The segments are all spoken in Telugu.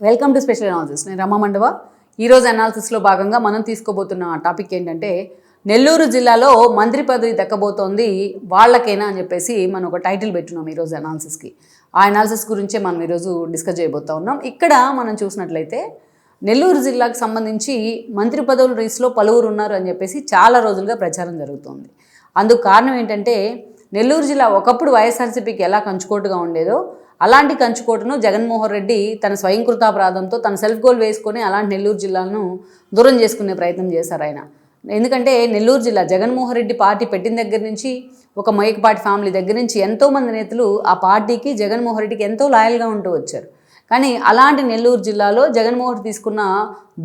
వెల్కమ్ టు స్పెషల్ అనాలిసిస్ నేను రమ మండవ. ఈరోజు అనాలిసిస్లో భాగంగా మనం తీసుకోబోతున్న టాపిక్ ఏంటంటే నెల్లూరు జిల్లాలో మంత్రి పదవి దక్కబోతోంది వాళ్ళకేనా అని చెప్పేసి మనం ఒక టైటిల్ పెట్టున్నాం ఈరోజు అనాలిసిస్కి ఆ అనాలిసిస్ గురించే మనం ఈరోజు డిస్కస్ చేయబోతా ఉన్నాం. ఇక్కడ మనం చూసినట్లయితే నెల్లూరు జిల్లాకు సంబంధించి మంత్రి పదవుల రేసులో పలువురు ఉన్నారు అని చెప్పేసి చాలా రోజులుగా ప్రచారం జరుగుతోంది. అందుకు కారణం ఏంటంటే నెల్లూరు జిల్లా ఒకప్పుడు వైఎస్ఆర్సీపీకి ఎలా కంచుకోటుగా ఉండేదో అలాంటి కంచుకోటను జగన్మోహన్ రెడ్డి తన స్వయంకృతాపరాధంతో తన సెల్ఫ్ గోల్ వేసుకొని అలాంటి నెల్లూరు జిల్లాను దూరం చేసుకునే ప్రయత్నం చేశారు ఆయన. ఎందుకంటే నెల్లూరు జిల్లా జగన్మోహన్ రెడ్డి పార్టీ పెట్టిన దగ్గర నుంచి ఒక మైకపాటి ఫ్యామిలీ దగ్గర నుంచి ఎంతోమంది నేతలు ఆ పార్టీకి జగన్మోహన్ రెడ్డికి ఎంతో లాయల్గా ఉంటూ వచ్చారు. కానీ అలాంటి నెల్లూరు జిల్లాలో జగన్మోహన్ తీసుకున్న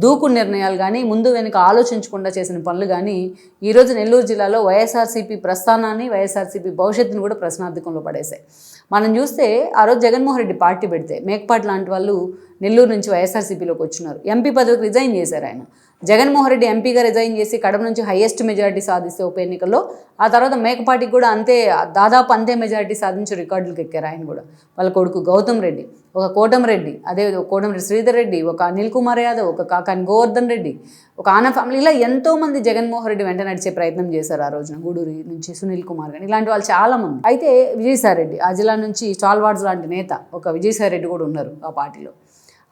దూకు నిర్ణయాలు కానీ ముందు వెనుక ఆలోచించకుండా చేసిన పనులు కానీ ఈరోజు నెల్లూరు జిల్లాలో వైఎస్ఆర్సీపీ ప్రస్థానాన్ని వైఎస్ఆర్సీపీ భవిష్యత్తుని కూడా ప్రశ్నార్థకంలో పడేశాయి. మనం చూస్తే ఆ రోజు జగన్మోహన్ రెడ్డి పార్టీ పెడితే మేకపాటి లాంటి వాళ్ళు నెల్లూరు నుంచి వైఎస్ఆర్సీపీలోకి వచ్చినారు. ఎంపీ పదవికి రిజైన్ చేశారు ఆయన. జగన్మోహన్ రెడ్డి ఎంపీగా రిజైన్ చేసి కడప నుంచి హైయెస్ట్ మెజారిటీ సాధిస్తే ఉప ఎన్నికల్లో ఆ తర్వాత మేకపాటికి కూడా అంతే దాదాపు అంతే మెజారిటీ సాధించి రికార్డులకు ఎక్కారు ఆయన కూడా. వాళ్ళ కొడుకు గౌతమ్ రెడ్డి ఒక కోటం రెడ్డి అదే ఒక కోటం రెడ్డి శ్రీధర్ రెడ్డి ఒక అనిల్ కుమార్ యాదవ్ ఒక కాకాని గోవర్ధన్ రెడ్డి ఒక ఆన ఫ్యామిలీ ఇలా ఎంతోమంది జగన్మోహన్ రెడ్డి వెంట నడిచే ప్రయత్నం చేశారు ఆ రోజున. గూడూరి నుంచి సునీల్ కుమార్ కానీ ఇలాంటి వాళ్ళు చాలామంది అయితే విజయసాయి రెడ్డి ఆ జిల్లా నుంచి స్టాల్వార్డ్స్ లాంటి నేత ఒక విజయసాయి రెడ్డి కూడా ఉన్నారు ఆ పార్టీలో.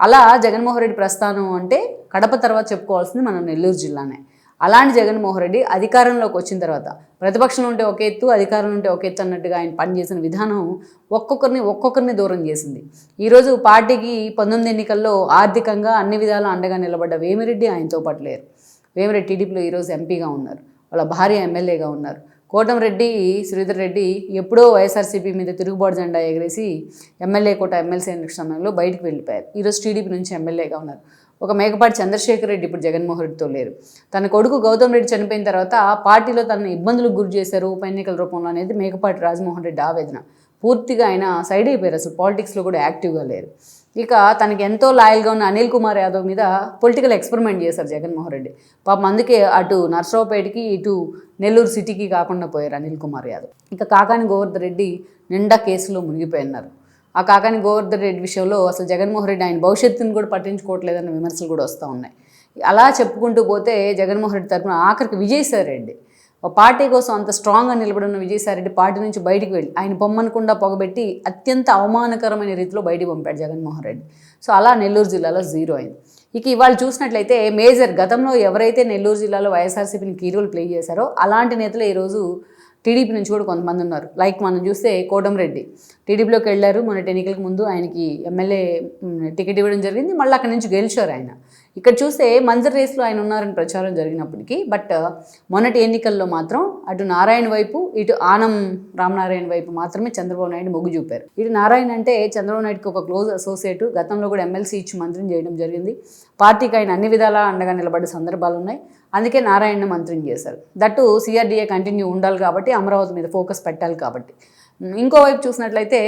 అలా జగన్మోహన్ రెడ్డి ప్రస్థానం అంటే కడప తర్వాత చెప్పుకోవాల్సింది మనం నెల్లూరు జిల్లానే. అలాంటి జగన్మోహన్ రెడ్డి అధికారంలోకి వచ్చిన తర్వాత ప్రతిపక్షంలో ఉంటే ఒక ఎత్తు అధికారంలో ఉంటే ఒక ఎత్తు అన్నట్టుగా ఆయన పనిచేసిన విధానం ఒక్కొక్కరిని ఒక్కొక్కరిని దూరం చేసింది. ఈరోజు పార్టీకి పంతొమ్మిది ఎన్నికల్లో ఆర్థికంగా అన్ని విధాలు అండగా నిలబడ్డ వేమిరెడ్డి ఆయనతో పాటు లేరు. వేమిరెడ్డి టీడీపీలో ఈరోజు ఎంపీగా ఉన్నారు. వాళ్ళ భార్య ఎమ్మెల్యేగా ఉన్నారు. కోటంరెడ్డి శ్రీధర్ రెడ్డి ఎప్పుడో వైఎస్ఆర్సీపీ మీద తిరుగుబాటు జెండా ఎగరేసి ఎమ్మెల్యే కోట ఎమ్మెల్సీ ఎన్నికల సమయంలో బయటకు వెళ్ళిపోయారు. ఈరోజు టీడీపీ నుంచి ఎమ్మెల్యేగా ఉన్నారు. ఒక మేకపాటి చంద్రశేఖర్ రెడ్డి ఇప్పుడు జగన్మోహన్ రెడ్డితో లేరు. తన కొడుకు గౌతమ్ రెడ్డి చనిపోయిన తర్వాత పార్టీలో తనను ఇబ్బందులకు గురి చేశారు ఉప ఎన్నికల రూపంలో అనేది మేకపాటి రాజమోహన్ రెడ్డి ఆవేదన. పూర్తిగా ఆయన సైడ్ అయిపోయారు. అసలు పాలిటిక్స్లో కూడా యాక్టివ్గా లేరు. ఇక తనకి ఎంతో లాయల్గా ఉన్న అనిల్ కుమార్ యాదవ్ మీద పొలిటికల్ ఎక్స్పెరిమెంట్ చేశారు జగన్మోహన్ రెడ్డి. పాపం అందుకే అటు నర్సరావుపేటకి ఇటు నెల్లూరు సిటీకి కాకుండా పోయారు అనిల్ కుమార్ యాదవ్. ఇక కాకాని గోవర్ధన్ రెడ్డి నిండా కేసులో మునిగిపోయినారు. ఆ కాకాని గోవర్ధన్ రెడ్డి విషయంలో అసలు జగన్మోహన్ రెడ్డి ఆయన భవిష్యత్తుని కూడా పట్టించుకోవట్లేదన్న విమర్శలు కూడా వస్తూ ఉన్నాయి. అలా చెప్పుకుంటూ పోతే జగన్మోహన్ రెడ్డి తరఫున ఆఖరికి విజయసాయి రెడ్డి. పార్టీ కోసం అంత స్ట్రాంగ్గా నిలబడిన విజయసాయిరెడ్డి పార్టీ నుంచి బయటికి వెళ్ళి ఆయన బొమ్మనకుండా పొగబెట్టి అత్యంత అవమానకరమైన రీతిలో బయటికి పంపాడు జగన్మోహన్ రెడ్డి. సో అలా నెల్లూరు జిల్లాలో జీరో అయింది. ఇక ఇవాళ చూసినట్లయితే మేజర్ గతంలో ఎవరైతే నెల్లూరు జిల్లాలో వైఎస్ఆర్సీపీని కీ రోల్ ప్లే చేశారో అలాంటి నేతలు ఈరోజు టీడీపీ నుంచి కూడా కొంతమంది ఉన్నారు. లైక్ మనం చూస్తే కోటంరెడ్డి టీడీపీలోకి వెళ్ళారు మొన్నటి ఎన్నికలకు ముందు ఆయనకి ఎమ్మెల్యే టికెట్ ఇవ్వడం జరిగింది. మళ్ళీ అక్కడి నుంచి గెలిచారు ఆయన. ఇక్కడ చూస్తే మంజర్ రేస్లో ఆయన ఉన్నారని ప్రచారం జరిగినప్పటికీ బట్ uh, మొన్నటి ఎన్నికల్లో మాత్రం అటు నారాయణ వైపు ఇటు ఆనం రామనారాయణ వైపు మాత్రమే చంద్రబాబు నాయుడు మొగ్గు చూపారు. ఇటు నారాయణ అంటే చంద్రబాబు నాయుడుకి ఒక క్లోజ్ అసోసియేట్ గతంలో కూడా ఎమ్మెల్సీ ఇచ్చి మంత్రిని చేయడం జరిగింది. పార్టీకి ఆయన అన్ని విధాలా అండగా నిలబడే సందర్భాలు ఉన్నాయి. అందుకే నారాయణను మంత్రిని చేశారు. దట్టు సిఆర్డీఏ కంటిన్యూ ఉండాలి కాబట్టి అమరావతి మీద ఫోకస్ పెట్టాలి కాబట్టి. ఇంకోవైపు చూసినట్లయితే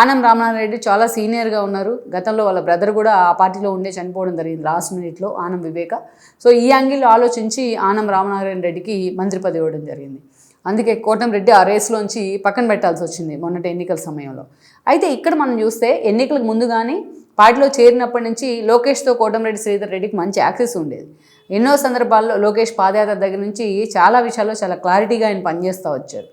ఆనం రామనారాయణ రెడ్డి చాలా సీనియర్గా ఉన్నారు. గతంలో వాళ్ళ బ్రదర్ కూడా ఆ పార్టీలో ఉండే చనిపోవడం జరిగింది లాస్ట్ మినిట్లో ఆనం వివేక. సో ఈ యాంగిల్లో ఆలోచించి ఆనం రామనారాయణ రెడ్డికి మంత్రి పదవి ఇవ్వడం జరిగింది. అందుకే కోటంరెడ్డి ఆ రేస్లోంచి పక్కన పెట్టాల్సి వచ్చింది మొన్నటి ఎన్నికల సమయంలో. అయితే ఇక్కడ మనం చూస్తే ఎన్నికలకు ముందుగానే పార్టీలో చేరినప్పటి నుంచి లోకేష్తో కోటంరెడ్డి శ్రీధర్ రెడ్డికి మంచి యాక్సెస్ ఉండేది. ఎన్నో సందర్భాల్లో లోకేష్ పాదయాత్ర దగ్గర నుంచి చాలా విషయాల్లో చాలా క్లారిటీగా ఆయన పనిచేస్తూ వచ్చారు.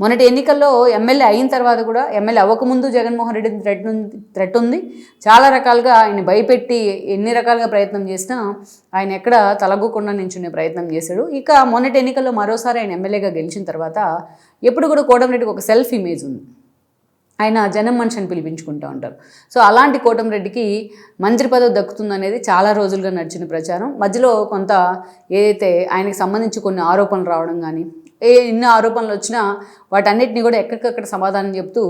మొన్నటి ఎన్నికల్లో ఎమ్మెల్యే అయిన తర్వాత కూడా ఎమ్మెల్యే అవ్వకముందు జగన్మోహన్ రెడ్డి థ్రెట్ ఉంది థ్రెట్ ఉంది. చాలా రకాలుగా ఆయన భయపెట్టి ఎన్ని రకాలుగా ప్రయత్నం చేసినా ఆయన ఎక్కడ తలగ్గకుండా నించునే ప్రయత్నం చేశాడు. ఇక మొన్నటి ఎన్నికల్లో మరోసారి ఆయన ఎమ్మెల్యేగా గెలిచిన తర్వాత ఎప్పుడు కూడా కోటంరెడ్డికి ఒక సెల్ఫ్ ఇమేజ్ ఉంది. ఆయన జనం మనిషిని పిలిపించుకుంటూ ఉంటారు. సో అలాంటి కోటంరెడ్డికి మంత్రి పదవి దక్కుతుందనేది చాలా రోజులుగా నడిచిన ప్రచారం. మధ్యలో కొంత ఏదైతే ఆయనకి సంబంధించి కొన్ని ఆరోపణలు రావడం కానీ ఏ ఎన్ని ఆరోపణలు వచ్చినా వాటన్నిటిని కూడా ఎక్కడికక్కడ సమాధానం చెప్తూ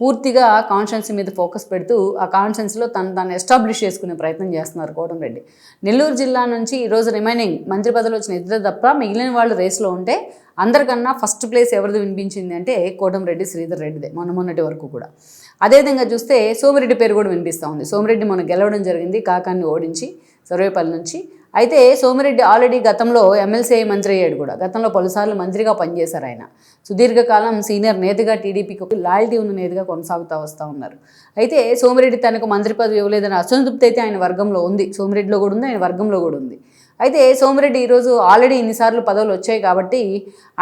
పూర్తిగా కాన్షియన్స్ మీద ఫోకస్ పెడుతూ ఆ కాన్షియన్స్లో తను తను ఎస్టాబ్లిష్ చేసుకునే ప్రయత్నం చేస్తున్నారు కోటంరెడ్డి నెల్లూరు జిల్లా నుంచి ఈరోజు రిమైనింగ్ మంత్రి పదవులు వచ్చిన ఇద్దరు తప్ప మిగిలిన వాళ్ళు రేస్లో ఉంటే అందరికన్నా ఫస్ట్ ప్లేస్ ఎవరిది వినిపించింది అంటే కోటంరెడ్డి శ్రీధర్ రెడ్డిదే మొన్న మొన్నటి వరకు కూడా. అదేవిధంగా చూస్తే సోమిరెడ్డి పేరు కూడా వినిపిస్తూ ఉంది. సోమిరెడ్డి మొన్న గెలవడం జరిగింది కాకాన్ని ఓడించి సర్వేపల్లి నుంచి అయితే సోమిరెడ్డి ఆల్రెడీ గతంలో ఎమ్మెల్సీ మంత్రి అయ్యాడు కూడా. గతంలో పలుసార్లు మంత్రిగా పనిచేశారు ఆయన. సుదీర్ఘకాలం సీనియర్ నేతగా టీడీపీకి ఒక లాయల్టీ ఉన్న నేతగా కొనసాగుతూ వస్తూ ఉన్నారు. అయితే సోమిరెడ్డి తనకు మంత్రి పదవి ఇవ్వలేదని అసంతృప్తి అయితే ఆయన వర్గంలో ఉంది. సోమిరెడ్డిలో కూడా ఉంది ఆయన వర్గంలో కూడా ఉంది. అయితే సోమిరెడ్డి ఈరోజు ఆల్రెడీ ఇన్నిసార్లు పదవులు వచ్చాయి కాబట్టి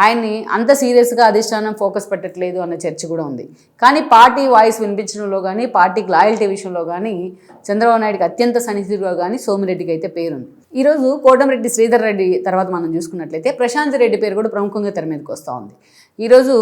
ఆయన్ని అంత సీరియస్గా అధిష్టానం ఫోకస్ పెట్టట్లేదు అన్న చర్చ కూడా ఉంది. కానీ పార్టీ వాయిస్ వినిపించడంలో కానీ పార్టీకి లాయల్టీ విషయంలో కానీ చంద్రబాబు నాయుడికి అత్యంత సన్నిహితుడుగా కానీ సోమిరెడ్డికి అయితే పేరుంది. ఈరోజు కోటంరెడ్డి శ్రీధర్ రెడ్డి తర్వాత మనం చూసుకున్నట్లయితే ప్రశాంత్ రెడ్డి పేరు కూడా ప్రముఖంగా తెర మీదకి వస్తూ ఉంది. ఈరోజు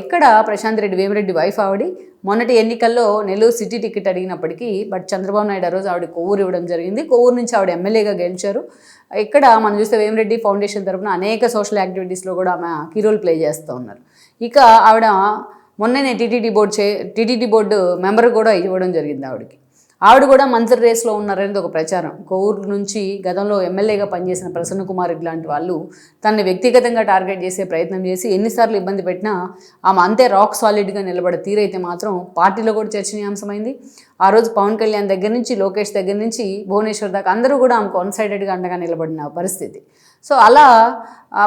ఇక్కడ ప్రశాంత్ రెడ్డి వేమిరెడ్డి వైఫ్ ఆవిడ మొన్నటి ఎన్నికల్లో నెల్లూరు సిటీ టికెట్ అడిగినప్పటికీ బట్ చంద్రబాబు నాయుడు ఆ రోజు ఆవిడ కొవ్వూరు ఇవ్వడం జరిగింది. కొవ్వూరు నుంచి ఆవిడ ఎమ్మెల్యేగా గెలిచారు. ఇక్కడ మనం చూస్తే వేమిరెడ్డి ఫౌండేషన్ తరపున అనేక సోషల్ యాక్టివిటీస్లో కూడా ఆమె కీ రోల్ ప్లే చేస్తూ ఉన్నారు. ఇక ఆవిడ మొన్ననే టీటీడీ బోర్డు చే టీటీడీ బోర్డు మెంబర్ కూడా ఇవ్వడం జరిగింది ఆవిడకి. ఆవిడ కూడా మంత్రి రేస్లో ఉన్నారనేది ఒక ప్రచారం. కోవూరు నుంచి గతంలో ఎమ్మెల్యేగా పనిచేసిన ప్రసన్న కుమార్ ఇట్లాంటి వాళ్ళు తనని వ్యక్తిగతంగా టార్గెట్ చేసే ప్రయత్నం చేసి ఎన్నిసార్లు ఇబ్బంది పెట్టినా ఆమె అంతే రాక్ సాలిడ్గా నిలబడే తీరైతే మాత్రం పార్టీలో కూడా చర్చనీయాంశమైంది. ఆ రోజు పవన్ కళ్యాణ్ దగ్గర నుంచి లోకేష్ దగ్గర నుంచి భువనేశ్వర్ దాకా అందరూ కూడా ఆమెకు వన్ సైడెడ్గా అండగా నిలబడిన పరిస్థితి. సో అలా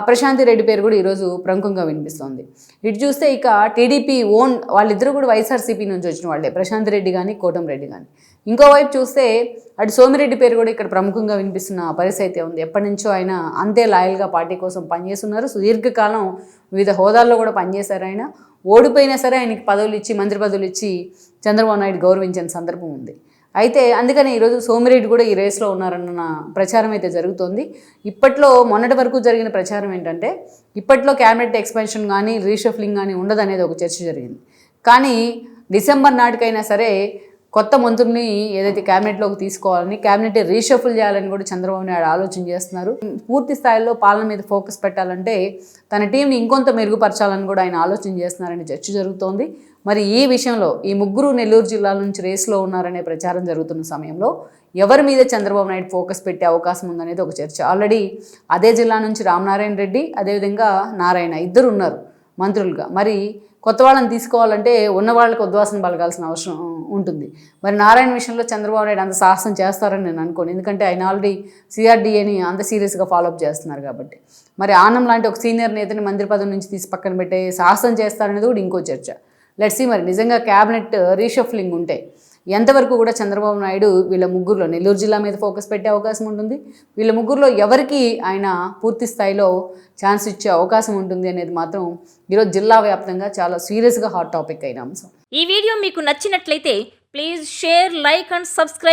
ప్రశాంతి రెడ్డి పేరు కూడా ఈరోజు ప్రముఖంగా వినిపిస్తోంది. ఇటు చూస్తే ఇక టీడీపీ ఓన్ వాళ్ళిద్దరూ కూడా వైఎస్ఆర్సీపీ నుంచి వచ్చిన వాళ్ళే. ప్రశాంత్ రెడ్డి కానీ కోటం రెడ్డి కానీ ఇంకోవైపు చూస్తే అటు సోమిరెడ్డి పేరు కూడా ఇక్కడ ప్రముఖంగా వినిపిస్తున్న పరిస్థితి అయితే ఉంది. ఎప్పటి నుంచో ఆయన అంతే లాయల్గా పార్టీ కోసం పనిచేస్తున్నారు. సుదీర్ఘకాలం వివిధ హోదాల్లో కూడా పనిచేశారు ఆయన. ఓడిపోయినా సరే ఆయనకి పదవులు ఇచ్చి మంత్రి పదవులు ఇచ్చి చంద్రబాబు నాయుడు గౌరవించిన సందర్భం ఉంది. అయితే అందుకని ఈరోజు సోమిరెడ్డి కూడా ఈ రేస్లో ఉన్నారన్న ప్రచారం అయితే జరుగుతోంది. ఇప్పట్లో మొన్నటి వరకు జరిగిన ప్రచారం ఏంటంటే ఇప్పట్లో క్యాబినెట్ ఎక్స్పెన్షన్ కానీ రీషఫ్లింగ్ కానీ ఉండదనేది ఒక చర్చ జరిగింది. కానీ డిసెంబర్ నాటికైనా సరే కొత్త మంత్రుల్ని ఏదైతే క్యాబినెట్లోకి తీసుకోవాలని క్యాబినెట్ రీషఫుల్ చేయాలని కూడా చంద్రబాబు నాయుడు ఆలోచన చేస్తున్నారు. పూర్తి స్థాయిలో పాలన మీద ఫోకస్ పెట్టాలంటే తన టీంని ఇంకొంత మెరుగుపరచాలని కూడా ఆయన ఆలోచన చేస్తున్నారని చర్చ జరుగుతోంది. మరి ఈ విషయంలో ఈ ముగ్గురు నెల్లూరు జిల్లాల నుంచి రేస్లో ఉన్నారనే ప్రచారం జరుగుతున్న సమయంలో ఎవరి మీద చంద్రబాబు నాయుడు ఫోకస్ పెట్టే అవకాశం ఉందనేది ఒక చర్చ. ఆల్రెడీ అదే జిల్లా నుంచి రామనారాయణ రెడ్డి అదేవిధంగా నారాయణ ఇద్దరు ఉన్నారు. మంత్రులుగా. మరి కొత్త వాళ్ళని తీసుకోవాలంటే ఉన్న వాళ్ళకి ఉద్వాసన పలకాల్సిన అవసరం ఉంటుంది. మరి నారాయణ విషయంలో చంద్రబాబు నాయుడు అంత సాహసం చేస్తారని నేను అనుకోను. ఎందుకంటే ఆయన ఆల్రెడీ సిఆర్డీఏని అంత సీరియస్గా ఫాలోఅప్ చేస్తున్నారు కాబట్టి. మరి ఆనం లాంటి ఒక సీనియర్ నేతని మంత్రి పదవి నుంచి తీసి పక్కన పెట్టే సాహసం చేస్తారనేది కూడా ఇంకో చర్చ. లెట్ సీ మరి. నిజంగా క్యాబినెట్ రీషఫ్లింగ్ ఉంటే ఎంతవరకు కూడా చంద్రబాబు నాయుడు వీళ్ళ ముగ్గురులో నెల్లూరు జిల్లా మీద ఫోకస్ పెట్టే అవకాశం ఉంటుంది. వీళ్ళ ముగ్గురులో ఎవరికి ఆయన పూర్తి స్థాయిలో ఛాన్స్ ఇచ్చే అవకాశం ఉంటుంది అనేది మాత్రం ఈరోజు జిల్లా వ్యాప్తంగా చాలా సీరియస్గా హాట్ టాపిక్ అయిన అంశం. ఈ వీడియో మీకు నచ్చినట్లయితే please share like and subscribe